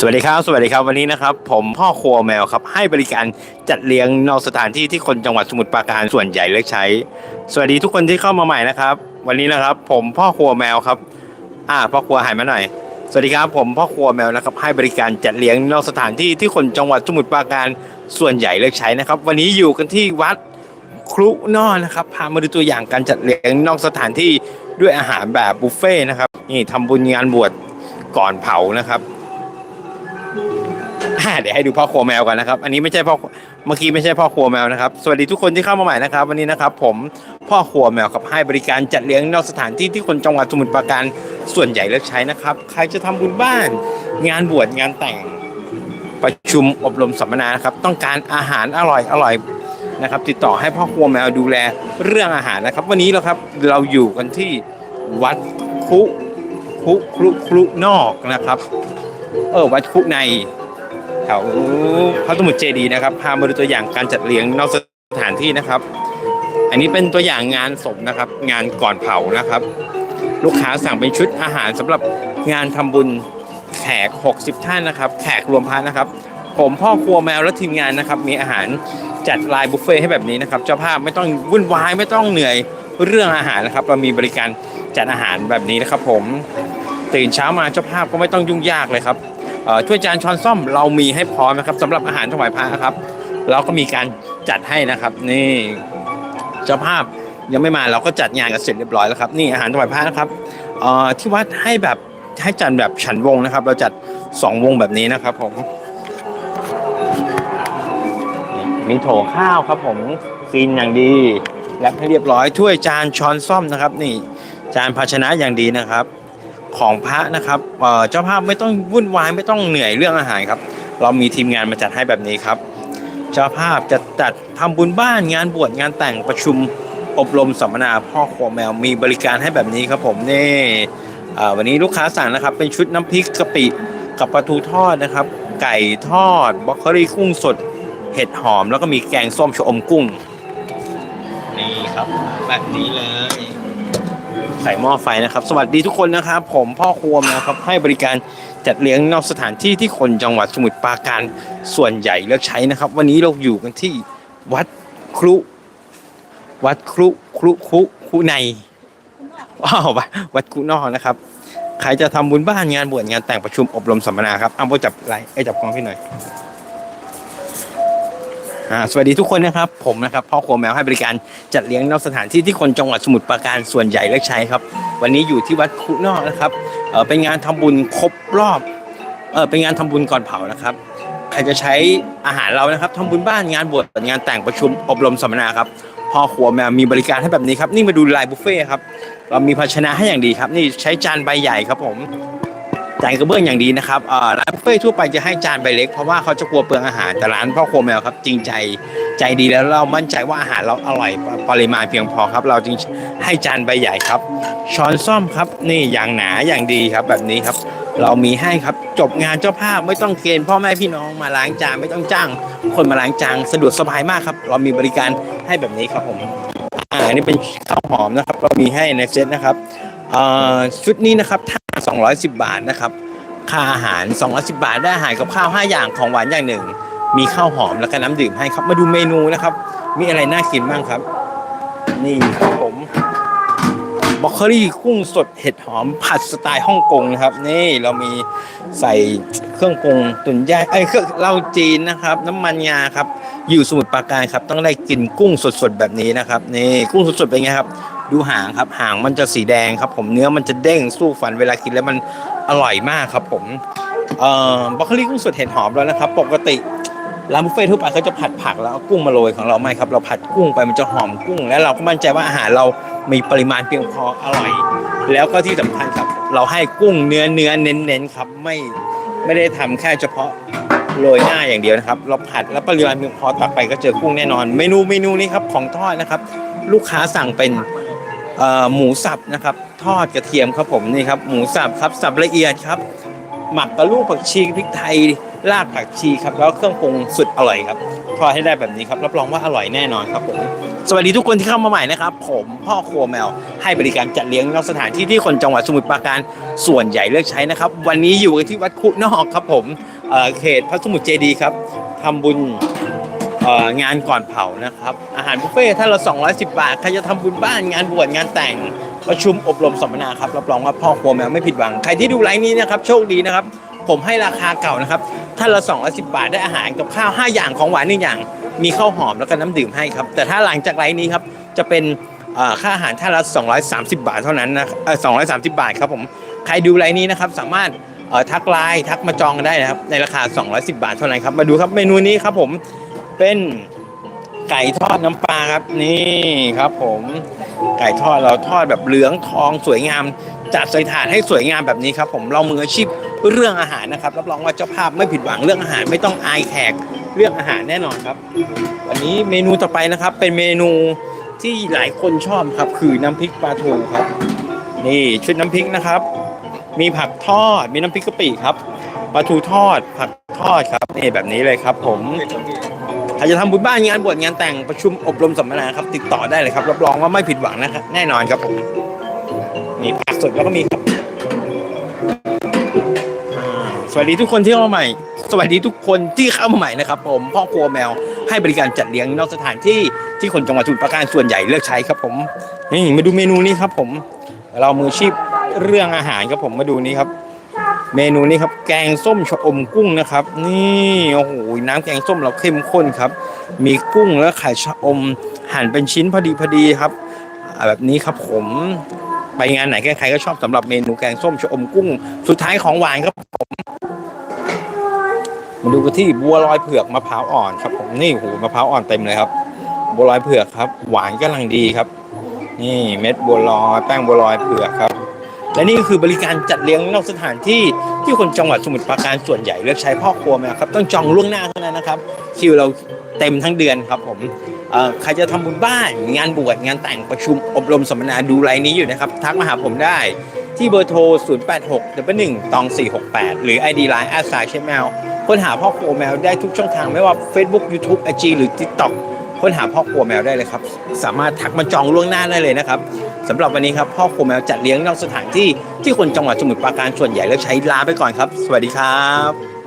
สวัสดีครับ สวัสดีครับวันนี้นะครับ ผมพ่อครัวแมวครับ ให้บริการจัดเลี้ยงนอกสถานที่ที่คนจังหวัดสมุทรปราการส่วนใหญ่เลือกใช้ สวัสดีทุกคนที่เข้ามาใหม่นะครับ วันนี้นะครับ ผมพ่อครัวแมวครับ อ่า พ่อครัวหันมาหน่อย สวัสดีครับ ผมพ่อครัวแมวนะครับ ให้บริการจัดเลี้ยงนอกสถานที่ที่คนจังหวัดสมุทรปราการส่วนใหญ่เลือกใช้นะครับ วันนี้อยู่กันที่วัดครุนอนะครับพามาดูตัวอย่างการจัดเลี้ยงนอกสถานที่ด้วยอาหารแบบบุฟเฟ่ต์นะครับนี่ทำบุญงานบวชก่อนเผานะครับ อ่าเดี๋ยวให้ดูพ่อครัวแมวกันนะครับ อันนี้ไม่ใช่พ่อเมื่อกี้ไม่ใช่พ่อครัวแมวนะครับ สวัสดีทุกคนที่เข้ามาใหม่นะครับ วันนี้นะครับ ผมพ่อครัวแมวครับให้บริการจัดเลี้ยงนอกสถานที่ที่คนจังหวัดสมุทรปราการส่วนใหญ่เลือกใช้นะครับ ใครจะทำบุญบ้าน งานบวชงานแต่ง ประชุมอบรมสัมมนานะครับ ต้องการอาหารอร่อยอร่อยนะครับ ติดต่อให้พ่อครัวแมวดูแลเรื่องอาหารนะครับ วันนี้เราครับเราอยู่กันที่วัดคุคุครุครุนอกนะครับ เออวัดคุในแถวพระสมุทรเจดีนะครับ พามาดูตัวอย่างการจัดเลี้ยงนอกสถานที่นะครับ อันนี้เป็นตัวอย่างงานศพนะครับ งานก่อนเผานะครับ ลูกค้าสั่งเป็นชุดอาหารสำหรับงานทำบุญแขก 60 ท่านนะครับ แขกรวมพระนะครับ ผมพ่อครัวแมวและทีมงานนะครับ มีอาหารจัดลายบุฟเฟ่ต์ให้แบบนี้นะครับ เจ้าภาพไม่ต้องวุ่นวายไม่ต้องเหนื่อยเรื่องอาหารนะครับ เรามีบริการจัดอาหารแบบนี้นะครับผม ตื่นเช้ามาเจ้าภาพก็ไม่ต้องยุ่งยากเลยครับเอ่อถ้วยจานช้อนซ่อมเรามีให้พร้อมนะครับสำหรับอาหารถวายพระครับ เราก็มีการจัดให้นะครับ นี่เจ้าภาพยังไม่มาเราก็จัดงานกันเสร็จเรียบร้อยแล้วครับ นี่อาหารถวายพระนะครับที่วัดให้แบบให้จัดแบบฉันวงนะครับ เราจัดสองวงแบบนี้นะครับผมมีโถข้าวครับผมกินอย่างดีแลบให้เรียบร้อยถ้วยจานช้อนซ่อมนะครับ นี่จานภาชนะอย่างดีนะครับ ของพระนะครับเจ้าภาพไม่ต้องวุ่นวายไม่ต้องเหนื่อยเรื่องอาหารครับ เรามีทีมงานมาจัดให้แบบนี้ครับ เจ้าภาพจะจัดทำบุญบ้านงานบวชงานแต่งประชุมอบรมสัมมนาพ่อครัวแมวมีบริการให้แบบนี้ครับผมนี่เอ่วันนี้ลูกค้าสั่งนะครับ เป็นชุดน้ำพริกกะปิกับปลาทูทอดนะครับ ไก่ทอดบล็อกโคลี่กุ้งสด เห็ดหอม แล้วก็มีแกงส้มชะอมกุ้งนี่ครับแบบนี้เลย ใส่หม้อไฟนะครับ สวัสดีทุกคนนะครับ ผมพ่อครัวนะครับให้บริการจัดเลี้ยงนอกสถานที่ที่คนจังหวัดสมุทรปราการส่วนใหญ่เลือกใช้นะครับ วันนี้เราอยู่กันที่วัดครุ วัดครุครุคุคุในว้าววัดวัดครุนอกนะครับใครจะทำบุญบ้านงานบวชงานแต่งประชุมอบรมสัมมนาครับเอาโบจับไรไอจับกองพี่หน่อย สวัสดีทุกคนนะครับ ผมนะครับพ่อครัวแมวให้บริการจัดเลี้ยงนอกสถานที่ที่คนจังหวัดสมุทรปราการส่วนใหญ่เลือกใช้ครับ วันนี้อยู่ที่วัดคุนอกนะครับเออเป็นงานทำบุญครบรอบเออเป็นงานทำบุญก่อนเผานะครับ ใครจะใช้อาหารเรานะครับทำบุญบ้านงานบวชงานแต่งประชุมอบรมสัมมนาครับพ่อครัวแมวมีบริการให้แบบนี้ครับนี่มาดูลายบุฟเฟ่ครับเรามีภาชนะให้อย่างดีครับ นี่ใช้จานใบใหญ่ครับผม จานกระเบื้องอย่างดีนะครับร้านบุฟเฟ่ทั่วไปจะให้จานใบเล็กเพราะว่าเขาจะกลัวเปลืองอาหารแต่ร้านพ่อครัวแมวครับจริงใจใจดีแล้วเรามั่นใจว่าอาหารเราอร่อยปริมาณเพียงพอครับ เราจึงให้จานใบใหญ่ครับ ช้อนซ่อมครับนี่อย่างหนาอย่างดีครับแบบนี้ครับ เรามีให้ครับจบงานเจ้าภาพไม่ต้องเกณฑ์พ่อแม่พี่น้องมาล้างจานไม่ต้องจ้าง คนมาล้างจานสะดวกสบายมากครับ เรามีบริการให้แบบนี้ครับผมอ่าอันนี้เป็นข้าวหอมนะครับ เรามีให้ในเซตนะครับชุดนี้นะครับถ้า 210 บาทนะครับ ค่าอาหาร 210 บาทได้อาหารกับข้าว 5 อย่างของหวานอย่างหนึ่ง มีข้าวหอมแล้วก็น้ำดื่มให้ครับ มาดูเมนูนะครับ มีอะไรน่ากินบ้างครับ นี่ครับผมบล็อกโคลี่กุ้งสดเห็ดหอมผัดสไตล์ฮ่องกงนะครับ นี่เรามีใส่เครื่องปรุงตุ๋นย่างไอ้เครื่องเหล้าจีนนะครับ น้ำมันงาครับ อยู่สมุทรปราการครับ ต้องได้กินกุ้งสดๆแบบนี้นะครับ นี่กุ้งสดๆเป็นไงครับ ดูหางครับหางมันจะสีแดงครับ ผมเนื้อมันจะเด้งสู้ฟันเวลากินแล้วมันอร่อยมากครับ ผมเอ่อบล็อกโคลีกุ้งสดเห็ดหอมแล้วนะครับ ปกติร้านบุฟเฟ่ต์ทั่วไปเขาจะผัดผักแล้วเอากุ้งมาโรยของเราไม่ครับ เราผัดกุ้งไปมันจะหอมกุ้ง แล้วเราก็มั่นใจว่าอาหารเรามีปริมาณเพียงพออร่อย แล้วก็ที่สำคัญครับ เราให้กุ้งเนื้อเนื้อเน้นๆครับ ไม่ไม่ได้ทำแค่เฉพาะโรยหน้าอย่างเดียวนะครับ เราผัดแล้วปริมาณเพียงพอตักไปก็เจอกุ้งแน่นอน เมนูเมนูนี้ครับของทอดนะครับ ลูกค้าสั่งเป็น หมูสับนะครับ ทอดกระเทียมครับผมนี่ครับหมูสับครับสับละเอียดครับ หมักกับลูกผักชีพริกไทยรากผักชีครับแล้วเครื่องปรุงสุดอร่อยครับทอดให้ได้แบบนี้ครับรับรองว่าอร่อยแน่นอนครับผมสวัสดีทุกคนที่เข้ามาใหม่นะครับ ผมพ่อครัวแมว ให้บริการจัดเลี้ยงนอกสถานที่ที่คนจังหวัดสมุทรปราการส่วนใหญ่เลือกใช้นะครับ วันนี้อยู่กันที่วัดคุนอกครับผมเเขตพระสมุทรเจดีครับทำบุญ งานก่อนเผานะครับ อาหารบุฟเฟ่ต์ท่านละ210 บาท ใครจะทำบุญบ้านงานบวชงานแต่งประชุมอบรมสัมมนาครับรับรองว่าพ่อครัวแมวไม่ผิดหวัง ใครที่ดูไลฟ์นี้นะครับโชคดีนะครับ ผมให้ราคาเก่านะครับท่านละ210 บาทได้อาหารกับข้าว 5 อย่างของหวานหนึ่งอย่าง มีข้าวหอมแล้วก็น้ำดื่มให้ครับ แต่ถ้าหลังจากไลฟ์นี้ครับจะเป็นค่าอาหารท่านละ 230 บาทเท่านั้นนะเอ่อ230 บาทครับผมใครดูไลฟ์นี้นะครับสามารถทักไลน์ทักมาจองกันได้นะครับในราคา 210 บาทเท่านั้นครับมาดูครับเมนูนี้ครับผม เป็นไก่ทอดน้ำปลาครับ นี่ครับ ผม ไก่ทอดเราทอดแบบเหลืองทองสวยงาม จัดใส่ถาดให้สวยงามแบบนี้ครับ ผมเรามืออาชีพเรื่องอาหารนะครับรับรองว่าเจ้าภาพไม่ผิดหวังเรื่องอาหารไม่ต้องอายแขกเรื่องอาหารแน่นอนครับ วันนี้เมนูต่อไปนะครับ เป็นเมนูที่หลายคนชอบครับ คือน้ำพริกปลาทูครับ นี่ชุดน้ำพริกนะครับ มีผักทอดมีน้ำพริกกะปิครับปลาทูทอดผักทอดครับนี่แบบนี้เลยครับ ผม ใครจะทำบุญบ้านงานบวชงานแต่งประชุมอบรมสัมมนาครับ ติดต่อได้เลยครับ รับรองว่าไม่ผิดหวังนะครับแน่นอนครับผมมีผักสดแล้วก็มีครับสวัสดีทุกคนที่เข้ามาใหม่ สวัสดีทุกคนที่เข้ามาใหม่นะครับ ผมพ่อครัวแมวให้บริการจัดเลี้ยงนอกสถานที่ที่คนจังหวัดสมุทรปราการส่วนใหญ่เลือกใช้ครับผมนี่มาดูเมนูนี้ครับ ผม เรามืออาชีพเรื่องอาหารครับผมมาดูนี้ครับ เมนูนี้ครับแกงส้มชะอมกุ้งนะครับ นี่โอ้โหน้ำแกงส้มเราเข้มข้นครับ มีกุ้งและไข่ชะอม หั่นเป็นชิ้นพอดีพอดีครับ แบบนี้ครับผมไปงานไหนใครๆก็ชอบสำหรับเมนูแกงส้มชะอมกุ้ง สุดท้ายของหวานครับผมมาดูกันที่บัวลอยเผือกมะพร้าวอ่อนครับผมนี่โอ้โหมะพร้าวอ่อนเต็มเลยครับ บัวลอยเผือกครับ หวานกำลังดีครับ นี่เม็ดบัวลอยแป้งบัวลอยเผือกครับ และนี่ก็คือบริการจัดเลี้ยงนอกสถานที่ที่คนจังหวัดสมุทรปราการส่วนใหญ่เลือกใช้พ่อครัวมาครับต้องจองล่วงหน้าเท่านั้นนะครับคิวเราเต็มทั้งเดือนครับผมใครจะทำบุญบ้านงานบวชงานแต่งประชุมอบรมสัมมนาดูไลน์นี้อยู่นะครับทักมาหาผมได้ที่เบอร์โทร 086 1ตอง 468 หรือ ID Line อาสาเชมแมวค้นหาพ่อครัวแมวได้ทุกช่องทางไม่ว่า Facebook YouTube IG หรือ TikTok ค้นหาพ่อครัวแมวได้เลยครับ สามารถทักมาจองล่วงหน้าได้เลยนะครับ สำหรับวันนี้ครับพ่อครัวแมวจัดเลี้ยงนอกสถานที่ที่คนจังหวัดสมุทรปราการส่วนใหญ่เลือกใช้ลาไปก่อนครับ สวัสดีครับ